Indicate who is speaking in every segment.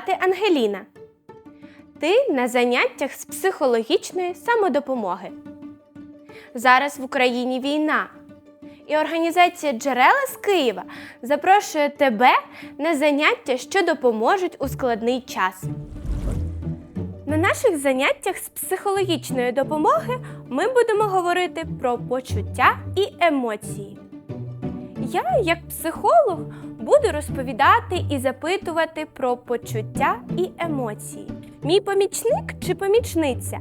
Speaker 1: Звати Ангеліна. Ти на заняттях з психологічної самодопомоги. Зараз в Україні війна. І організація Джерела з Києва запрошує тебе на заняття, що допоможуть у складний час. На наших заняттях з психологічної допомоги ми будемо говорити про почуття і емоції. Я, як психолог, буду розповідати і запитувати про почуття і емоції. Мій помічник чи помічниця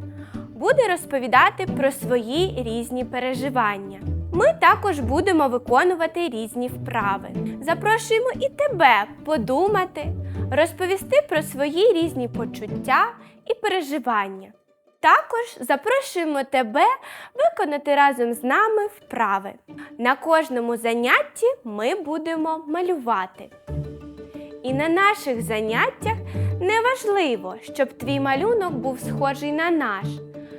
Speaker 1: буде розповідати про свої різні переживання. Ми також будемо виконувати різні вправи. Запрошуємо і тебе подумати, розповісти про свої різні почуття і переживання. Також запрошуємо тебе виконати разом з нами вправи. На кожному занятті ми будемо малювати. І на наших заняттях не важливо, щоб твій малюнок був схожий на наш,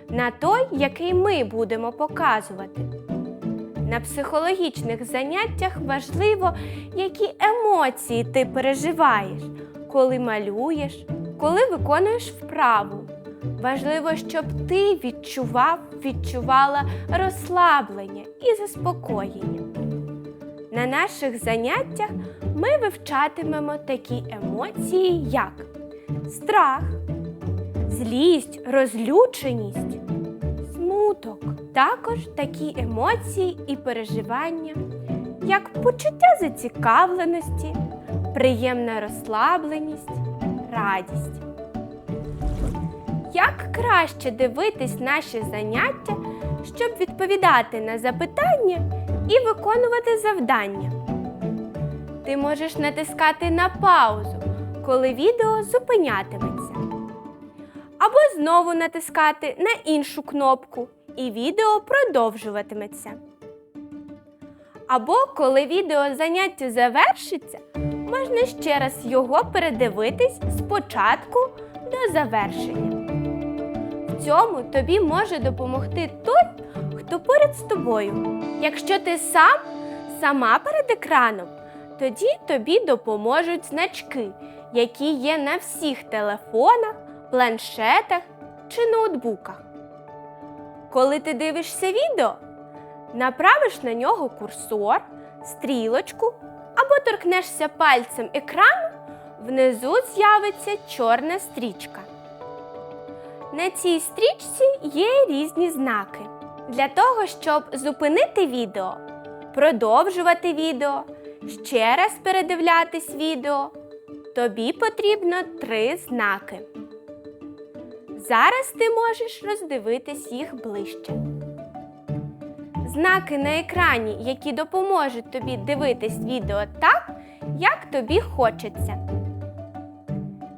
Speaker 1: на той, який ми будемо показувати. На психологічних заняттях важливо, які емоції ти переживаєш, коли малюєш, коли виконуєш вправу. Важливо, щоб ти відчував, відчувала розслаблення і заспокоєння. На наших заняттях ми вивчатимемо такі емоції, як страх, злість, розлюченість, смуток. Також такі емоції і переживання, як почуття зацікавленості, приємна розслабленість, радість. Як краще дивитись наші заняття, щоб відповідати на запитання і виконувати завдання? Ти можеш натискати на паузу, коли відео зупинятиметься. Або знову натискати на іншу кнопку, і відео продовжуватиметься. Або коли відео заняття завершиться, можна ще раз його передивитись спочатку до завершення. Цьому тобі може допомогти той, хто поряд з тобою. Якщо ти сам сама перед екраном, тоді тобі допоможуть значки, які є на всіх телефонах, планшетах чи ноутбуках. Коли ти дивишся відео, направиш на нього курсор, стрілочку або торкнешся пальцем екрану, внизу з'явиться чорна стрічка. На цій стрічці є різні знаки. Для того, щоб зупинити відео, продовжувати відео, ще раз передивлятись відео, тобі потрібно три знаки. Зараз ти можеш роздивитись їх ближче. Знаки на екрані, які допоможуть тобі дивитись відео так, як тобі хочеться.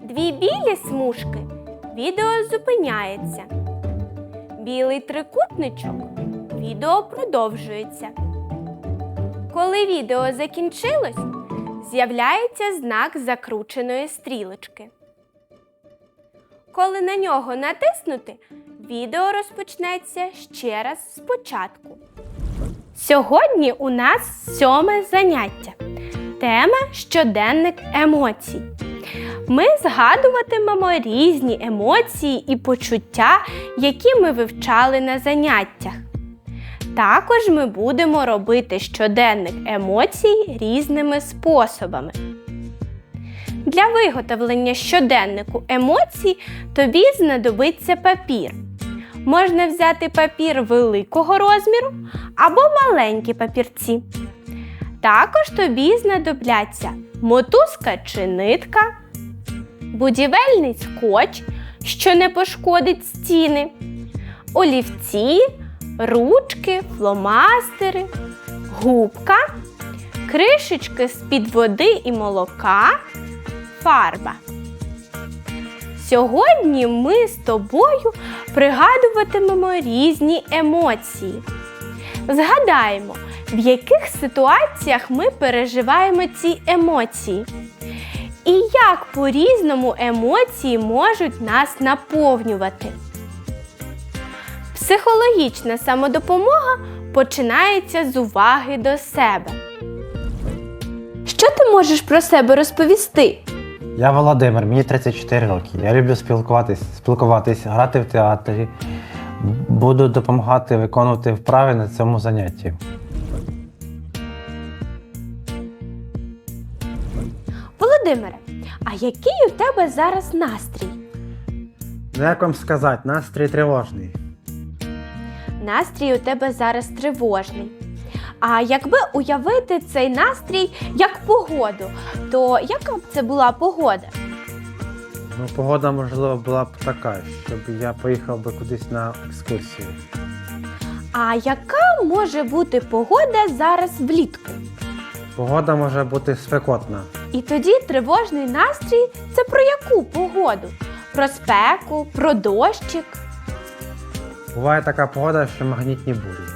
Speaker 1: Дві білі смужки відео зупиняється. Білий трикутничок відео продовжується. Коли відео закінчилось, з'являється знак закрученої стрілочки. Коли на нього натиснути, відео розпочнеться ще раз спочатку. Сьогодні у нас сьоме заняття. Тема щоденник емоцій. Ми згадуватимемо різні емоції і почуття, які ми вивчали на заняттях. Також ми будемо робити щоденник емоцій різними способами. Для виготовлення щоденнику емоцій тобі знадобиться папір. Можна взяти папір великого розміру або маленькі папірці. Також тобі знадобляться мотузка чи нитка, будівельний скотч, що не пошкодить стіни, олівці, ручки, фломастери, губка, кришечки з-під води і молока, фарба. Сьогодні ми з тобою пригадуватимемо різні емоції. Згадаємо, в яких ситуаціях ми переживаємо ці емоції. І як по-різному емоції можуть нас наповнювати. Психологічна самодопомога починається з уваги до себе. Що ти можеш про себе розповісти?
Speaker 2: Я Володимир, мені 34 роки. Я люблю спілкуватись, спілкуватись, грати в театрі. Буду допомагати виконувати вправи на цьому занятті.
Speaker 1: Володимире, а який у тебе зараз настрій?
Speaker 2: Ну як вам сказати, настрій тривожний.
Speaker 1: Настрій у тебе зараз тривожний. А якби уявити цей настрій як погоду, то яка б це була погода?
Speaker 2: Ну, погода, можливо, була б така, щоб я поїхав би кудись на екскурсію.
Speaker 1: А яка може бути погода зараз влітку?
Speaker 2: Погода може бути спекотна.
Speaker 1: І тоді тривожний настрій це про яку погоду? Про спеку, про дощик.
Speaker 2: Буває така погода, що магнітні бурі.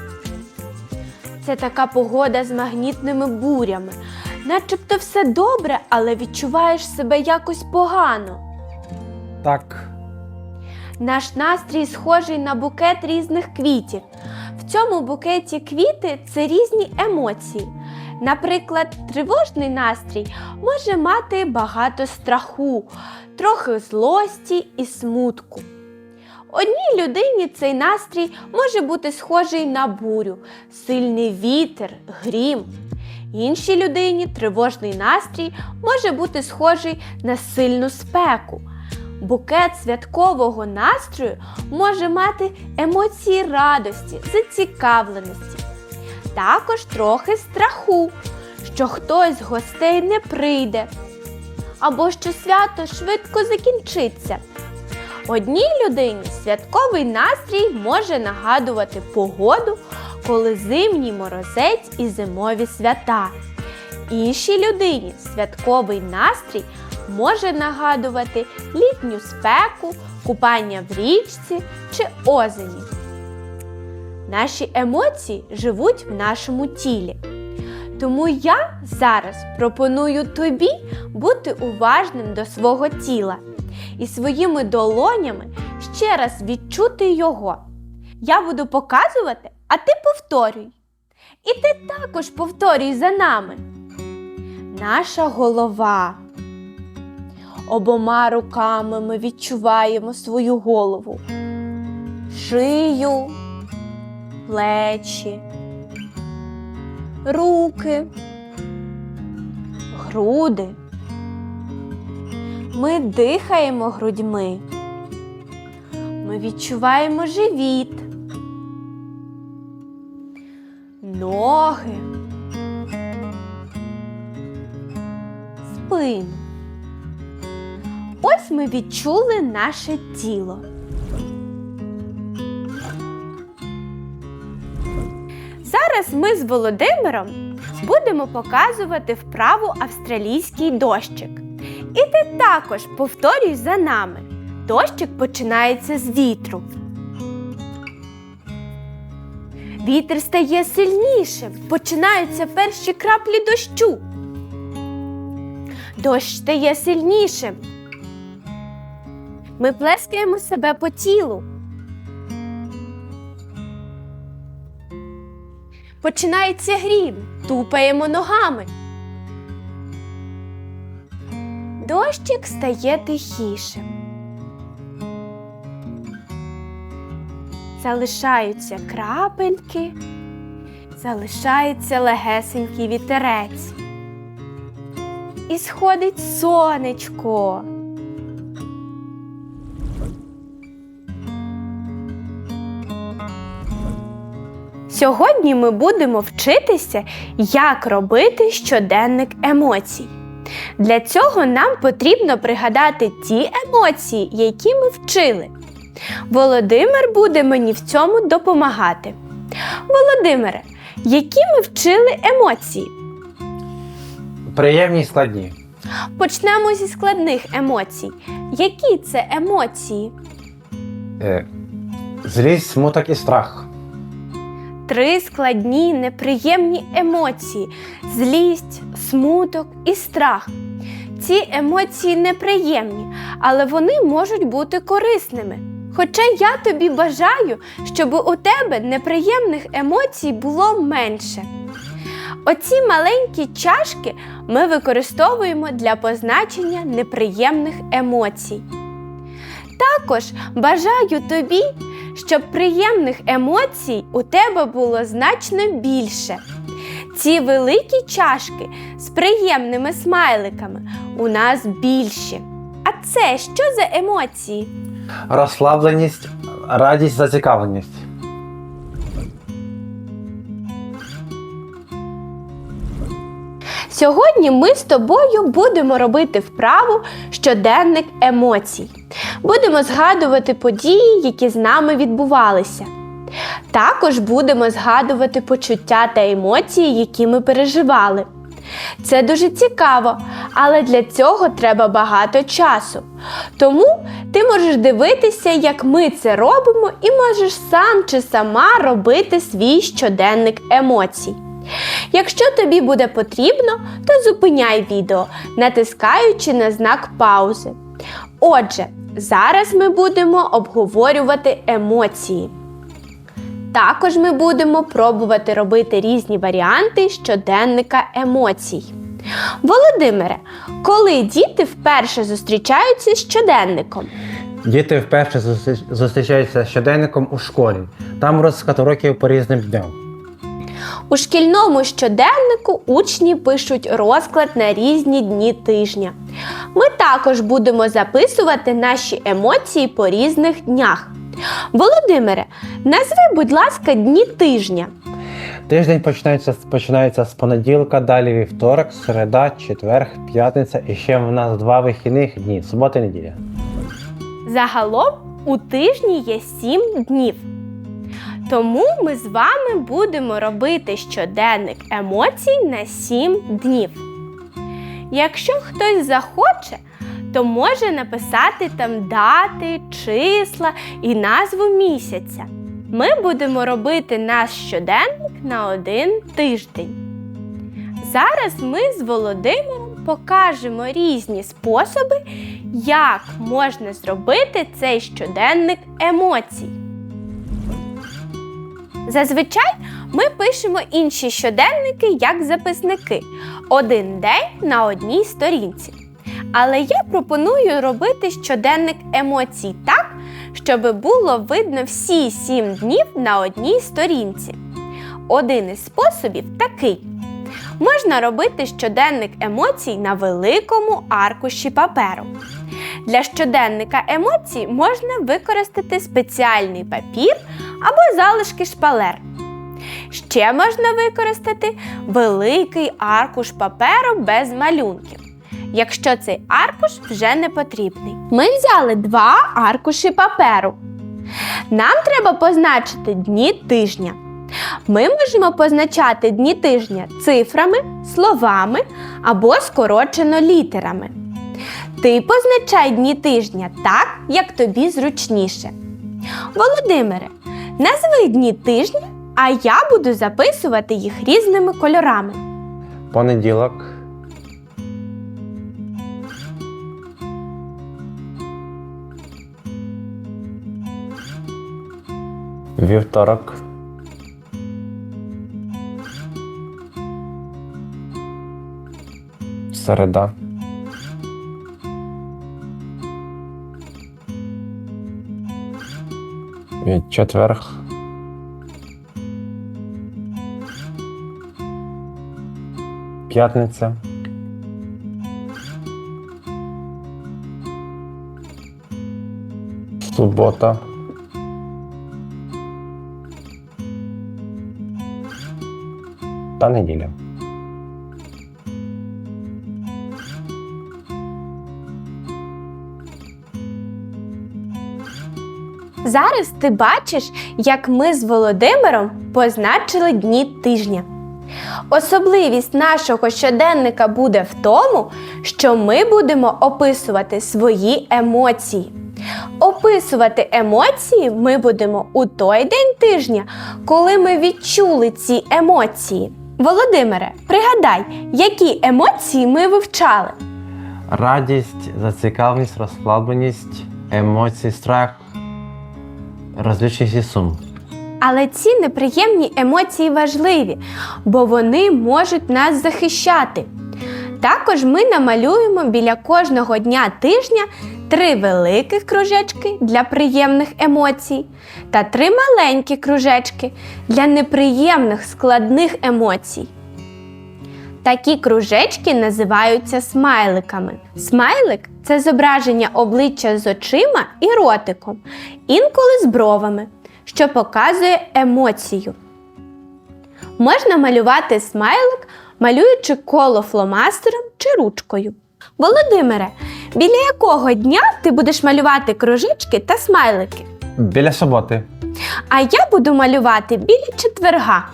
Speaker 1: Це така погода з магнітними бурями. Начебто все добре, але відчуваєш себе якось погано.
Speaker 2: Так,
Speaker 1: Наш настрій схожий на букет різних квітів. В цьому букеті квіти це різні емоції. Наприклад, тривожний настрій може мати багато страху, трохи злості і смутку. Одній людині цей настрій може бути схожий на бурю, сильний вітер, грім. Іншій людині тривожний настрій може бути схожий на сильну спеку. Букет святкового настрою може мати емоції радості, зацікавленості, також трохи страху, що хтось з гостей не прийде, або що свято швидко закінчиться. Одній людині святковий настрій може нагадувати погоду, коли зимній морозець і зимові свята. Іншій людині святковий настрій може нагадувати літню спеку, купання в річці чи озері. Наші емоції живуть в нашому тілі. Тому я зараз пропоную тобі бути уважним до свого тіла і своїми долонями ще раз відчути його. Я буду показувати, а ти повторюй. І ти також повторюй за нами. Наша голова. Обома руками ми відчуваємо свою голову, шию, плечі, руки, груди. Ми дихаємо грудьми. Ми відчуваємо живіт, ноги, спину. Ось ми відчули наше тіло. Зараз ми з Володимиром будемо показувати вправу австралійський дощик. І ти також повторюй за нами. Дощик починається з вітру. Вітер стає сильнішим. Починаються перші краплі дощу. Дощ стає сильнішим. Ми плескаємо себе по тілу. Починається грім, тупаємо ногами. Дощик стає тихішим. Залишаються крапельки, залишається легесенький вітерець. І сходить сонечко. Сьогодні ми будемо вчитися, як робити щоденник емоцій. Для цього нам потрібно пригадати ті емоції, які ми вчили. Володимир буде мені в цьому допомагати. Володимире, які ми вчили емоції?
Speaker 2: приємні й складні.
Speaker 1: Почнемо зі складних емоцій. Які це емоції?
Speaker 2: Е, злість, смуток і страх.
Speaker 1: Три складні, неприємні емоції: злість, смуток і страх. Ці емоції неприємні, але вони можуть бути корисними. Хоча я тобі бажаю, щоб у тебе неприємних емоцій було менше. Оці маленькі чашки ми використовуємо для позначення неприємних емоцій. Також бажаю тобі, щоб приємних емоцій у тебе було значно більше. Ці великі чашки з приємними смайликами у нас більші. А це що за емоції?
Speaker 2: Розслабленість, радість, зацікавленість.
Speaker 1: Сьогодні ми з тобою будемо робити вправу щоденник емоцій. Будемо згадувати події, які з нами відбувалися. Також будемо згадувати почуття та емоції, які ми переживали. Це дуже цікаво, але для цього треба багато часу. Тому ти можеш дивитися, як ми це робимо, і можеш сам чи сама робити свій щоденник емоцій. Якщо тобі буде потрібно, то зупиняй відео, натискаючи на знак паузи. Отже, зараз ми будемо обговорювати емоції. Також ми будемо пробувати робити різні варіанти щоденника емоцій. Володимире, коли діти вперше зустрічаються з щоденником?
Speaker 2: Діти вперше зустрічаються з щоденником у школі. Там розклад уроків по різним дням.
Speaker 1: У шкільному щоденнику учні пишуть розклад на різні дні тижня. Ми також будемо записувати наші емоції по різних днях. Володимире, назви, будь ласка, дні тижня.
Speaker 2: Тиждень починається, починається з понеділка, далі вівторок, середа, четверг, п'ятниця і ще в нас два вихідних дні субота і неділя.
Speaker 1: Загалом у тижні є сім днів. Тому ми з вами будемо робити щоденник емоцій на 7 днів. Якщо хтось захоче, то може написати там дати, числа і назву місяця. Ми будемо робити наш щоденник на один тиждень. Зараз ми з Володимиром покажемо різні способи, як можна зробити цей щоденник емоцій. Зазвичай ми пишемо інші щоденники як записники один день на одній сторінці. Але я пропоную робити щоденник емоцій так, щоб було видно всі сім днів на одній сторінці. Один із способів такий: можна робити щоденник емоцій на великому аркуші паперу. Для щоденника емоцій можна використати спеціальний папір або залишки шпалер. Ще можна використати великий аркуш паперу без малюнків, якщо цей аркуш вже не потрібний. Ми взяли два аркуші паперу. Нам треба позначити дні тижня. Ми можемо позначати дні тижня цифрами, словами або скорочено літерами. Ти позначай дні тижня так, як тобі зручніше. Володимире, назви дні тижня, а я буду записувати їх різними кольорами.
Speaker 2: Понеділок, вівторок, середа, четверг, п'ятниця. Субота. Та неділя.
Speaker 1: Зараз ти бачиш, як ми з Володимиром позначили дні тижня. Особливість нашого щоденника буде в тому, що ми будемо описувати свої емоції. Описувати емоції ми будемо у той день тижня, коли ми відчули ці емоції. Володимире, пригадай, які емоції ми вивчали.
Speaker 2: Радість, зацікавленість, розслабленість, емоції, страх, розлючість сум.
Speaker 1: Але ці неприємні емоції важливі, бо вони можуть нас захищати. Також ми намалюємо біля кожного дня тижня три великих кружечки для приємних емоцій та три маленькі кружечки для неприємних складних емоцій. Такі кружечки називаються смайликами. Смайлик це зображення обличчя з очима і ротиком, інколи з бровами, що показує емоцію. Можна малювати смайлик, малюючи коло фломастером чи ручкою. Володимире, біля якого дня ти будеш малювати кружечки та смайлики?
Speaker 2: Біля суботи.
Speaker 1: А я буду малювати біля четверга.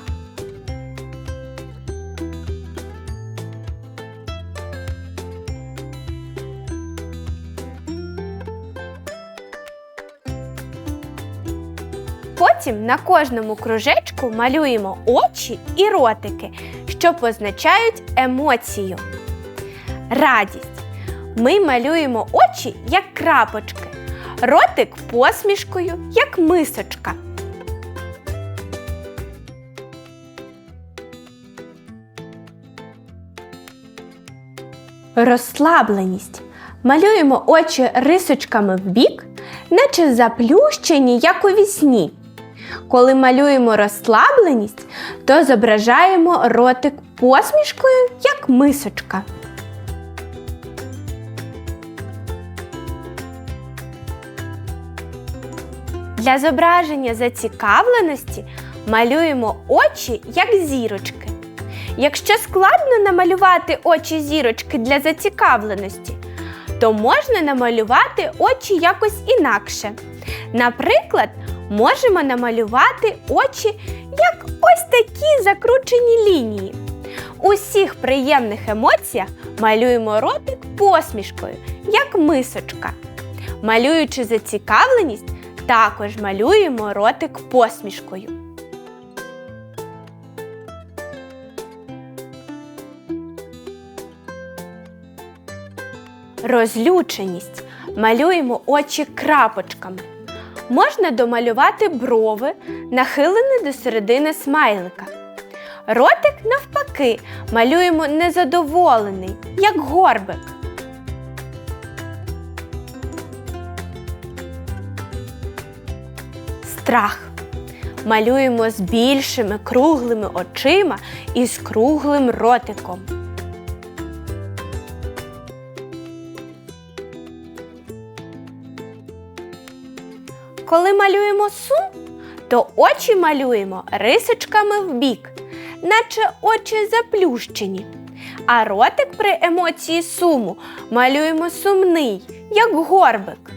Speaker 1: Потім на кожному кружечку малюємо очі і ротики, що позначають емоцію. Радість. Ми малюємо очі як крапочки, ротик посмішкою, як мисочка. Розслабленість. Малюємо очі рисочками вбік, наче заплющені, як у вісні. Коли малюємо розслабленість, то зображаємо ротик посмішкою, як мисочка. Для зображення зацікавленості малюємо очі як зірочки. Якщо складно намалювати очі зірочки для зацікавленості, то можна намалювати очі якось інакше. Наприклад, можемо намалювати очі як ось такі закручені лінії. У всіх приємних емоціях малюємо ротик посмішкою, як мисочка. Малюючи зацікавленість, також малюємо ротик посмішкою. Розлюченість. Малюємо очі крапочками. Можна домалювати брови, нахилені до середини смайлика. Ротик, навпаки, малюємо незадоволений, як горбик. Страх. Малюємо з більшими круглими очима і з круглим ротиком. Коли малюємо сум, то очі малюємо рисочками вбік, наче очі заплющені. А ротик при емоції суму малюємо сумний, як горбик.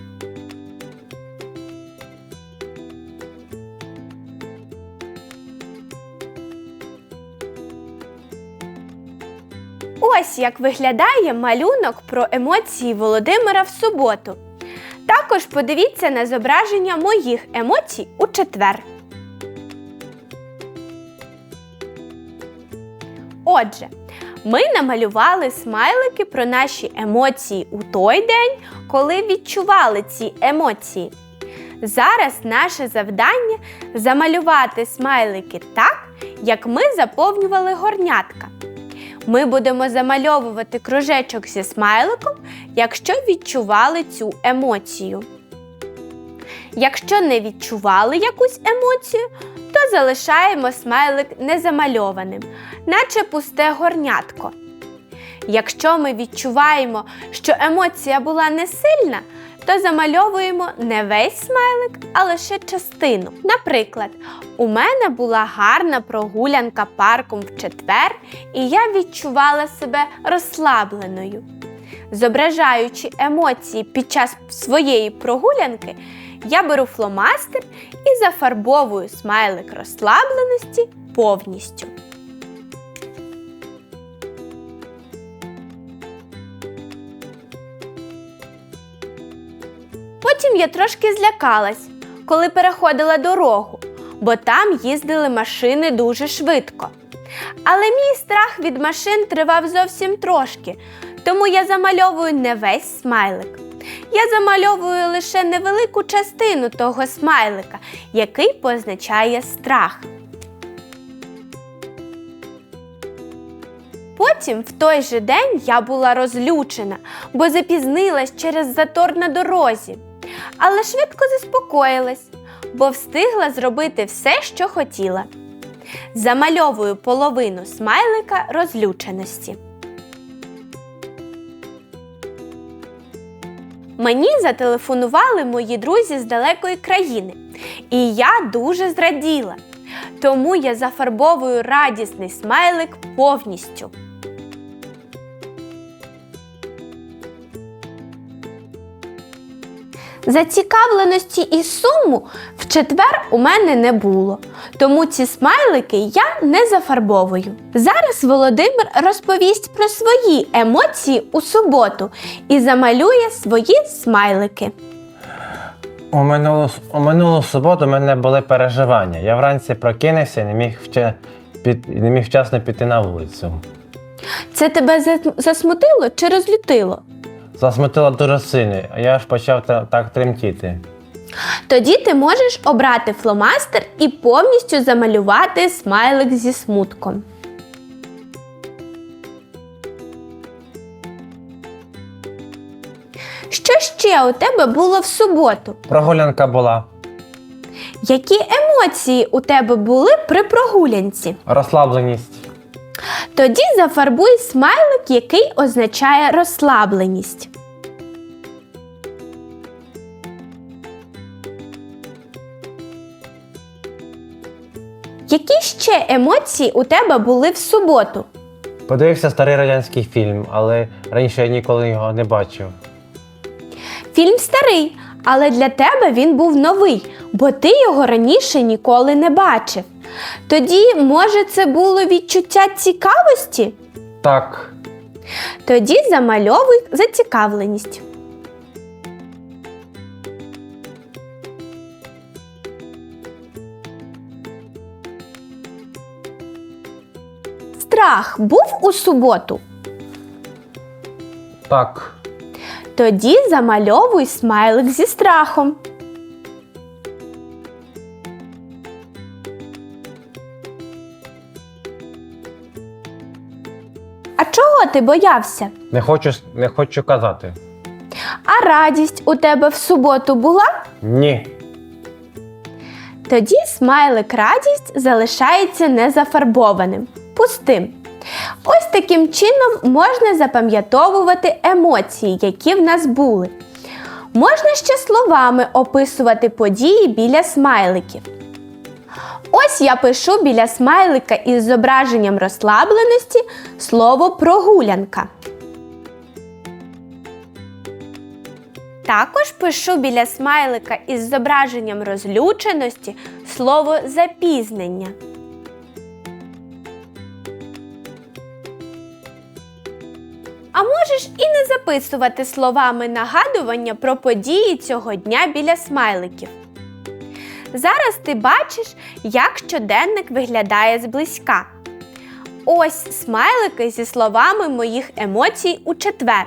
Speaker 1: Ось як виглядає малюнок про емоції Володимира в суботу. Також подивіться на зображення моїх емоцій у четвер. Отже, ми намалювали смайлики про наші емоції у той день, коли відчували ці емоції. Зараз наше завдання замалювати смайлики так, як ми заповнювали горнятка. Ми будемо замальовувати кружечок зі смайликом, якщо відчували цю емоцію. Якщо не відчували якусь емоцію, то залишаємо смайлик незамальованим, наче пусте горнятко. Якщо ми відчуваємо, що емоція була не сильна, то замальовуємо не весь смайлик, а лише частину. Наприклад, у мене була гарна прогулянка парком в четвер, і я відчувала себе розслабленою. Зображаючи емоції під час своєї прогулянки, я беру фломастер і зафарбовую смайлик розслабленості повністю. Потім я трошки злякалась, коли переходила дорогу, бо там їздили машини дуже швидко. Але мій страх від машин тривав зовсім трошки, тому я замальовую не весь смайлик, Я замальовую лише невелику частину того смайлика, який позначає страх. Потім, в той же день, я була розлючена, бо запізнилась через затор на дорозі. Але швидко заспокоїлась, бо встигла зробити все, що хотіла. Замальовую половину смайлика розлюченості. Мені зателефонували мої друзі з далекої країни, і я дуже зраділа. Тому я зафарбовую радісний смайлик повністю. Зацікавленості і суму в четвер у мене не було, тому ці смайлики я не зафарбовую. Зараз Володимир розповість про свої емоції у суботу і замалює свої смайлики.
Speaker 2: У минулу, у минулу суботу у мене були переживання. Я вранці прокинувся і не міг, вча, під, не міг вчасно піти на вулицю.
Speaker 1: Це тебе засмутило чи розлютило?
Speaker 2: Засмутило дуже сильно, а я ж почав та- так тремтіти.
Speaker 1: Тоді ти можеш обрати фломастер і повністю замалювати смайлик зі смутком. Що ще у тебе було в суботу?
Speaker 2: Прогулянка була.
Speaker 1: Які емоції у тебе були при прогулянці?
Speaker 2: Розслабленість.
Speaker 1: Тоді зафарбуй смайлик, який означає розслабленість. Які ще емоції у тебе були в суботу?
Speaker 2: Подивився старий радянський фільм, але раніше я ніколи його не бачив.
Speaker 1: Фільм старий, але для тебе він був новий, бо ти його раніше ніколи не бачив. Тоді, може, це було відчуття цікавості?
Speaker 2: Так,
Speaker 1: Тоді замальовуй зацікавленість. Страх був у суботу.
Speaker 2: так,
Speaker 1: Тоді замальовуй смайлик зі страхом. Ти боявся?
Speaker 2: не хочу, с- не хочу казати.
Speaker 1: А радість у тебе в суботу була?
Speaker 2: Ні.
Speaker 1: Тоді смайлик радість залишається незафарбованим, пустим. Ось таким чином можна запам'ятовувати емоції, які в нас були. Можна ще словами описувати події біля смайликів. Ось я пишу біля смайлика із зображенням розслабленості слово прогулянка. Також пишу біля смайлика із зображенням розлюченості слово запізнення. А можеш і не записувати словами нагадування про події цього дня біля смайликів. Зараз ти бачиш, як щоденник виглядає зблизька. Ось смайлики зі словами моїх емоцій у четвер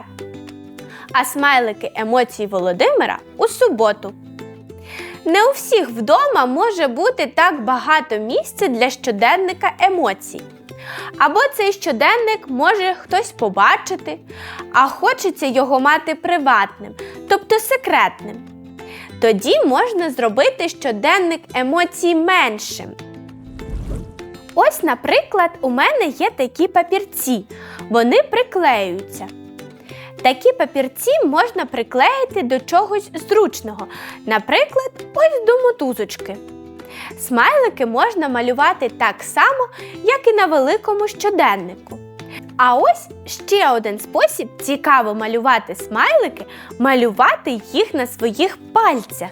Speaker 1: а смайлики емоцій Володимира у суботу. Не у всіх вдома може бути так багато місця для щоденника емоцій. Або цей щоденник може хтось побачити, а хочеться його мати приватним, тобто секретним. Тоді можна зробити щоденник емоцій меншим. Ось, наприклад, у мене є такі папірці. Вони приклеюються. Такі папірці можна приклеїти до чогось зручного, наприклад, ось до мотузочки. Смайлики можна малювати так само, як і на великому щоденнику. А ось ще один спосіб цікаво малювати смайлики малювати їх на своїх пальцях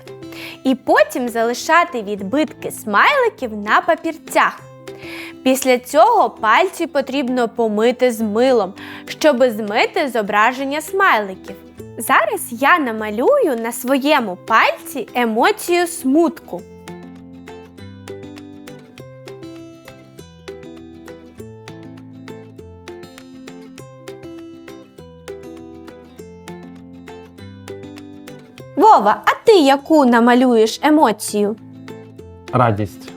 Speaker 1: і потім залишати відбитки смайликів на папірцях. Після цього пальці потрібно помити з милом, щоб змити зображення смайликів. Зараз я намалюю на своєму пальці емоцію смутку. Вова, а ти яку намалюєш емоцію?
Speaker 2: Радість.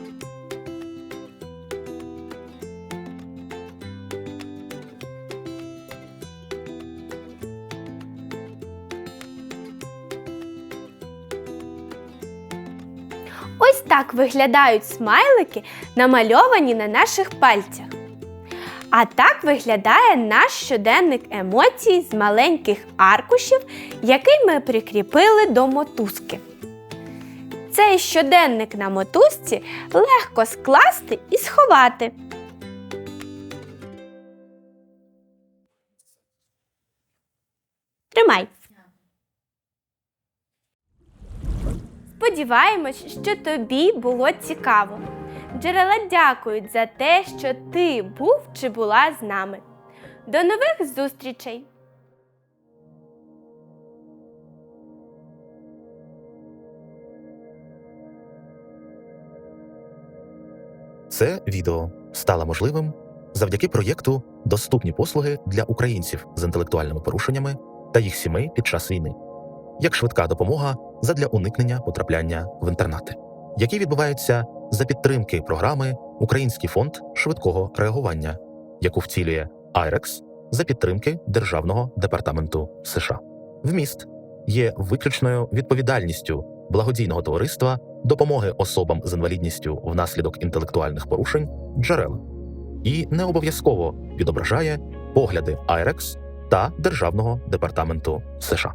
Speaker 1: Ось так виглядають смайлики, намальовані на наших пальцях. А так виглядає наш щоденник емоцій з маленьких аркушів, який ми прикріпили до мотузки. Цей щоденник на мотузці легко скласти і сховати. Тримай. Сподіваємось, що тобі було цікаво. Джерела дякують за те, що ти був чи була з нами. До нових зустрічей!
Speaker 3: Це відео стало можливим завдяки проєкту Доступні послуги для українців з інтелектуальними порушеннями та їх сімей під час війни, як швидка допомога задля уникнення потрапляння в інтернати, які відбуваються за підтримки програми Український фонд швидкого реагування, яку втілює IREX за підтримки Державного департаменту США. Вміст є виключною відповідальністю благодійного товариства допомоги особам з інвалідністю внаслідок інтелектуальних порушень джерела і не обов'язково відображає погляди IREX та Державного департаменту США.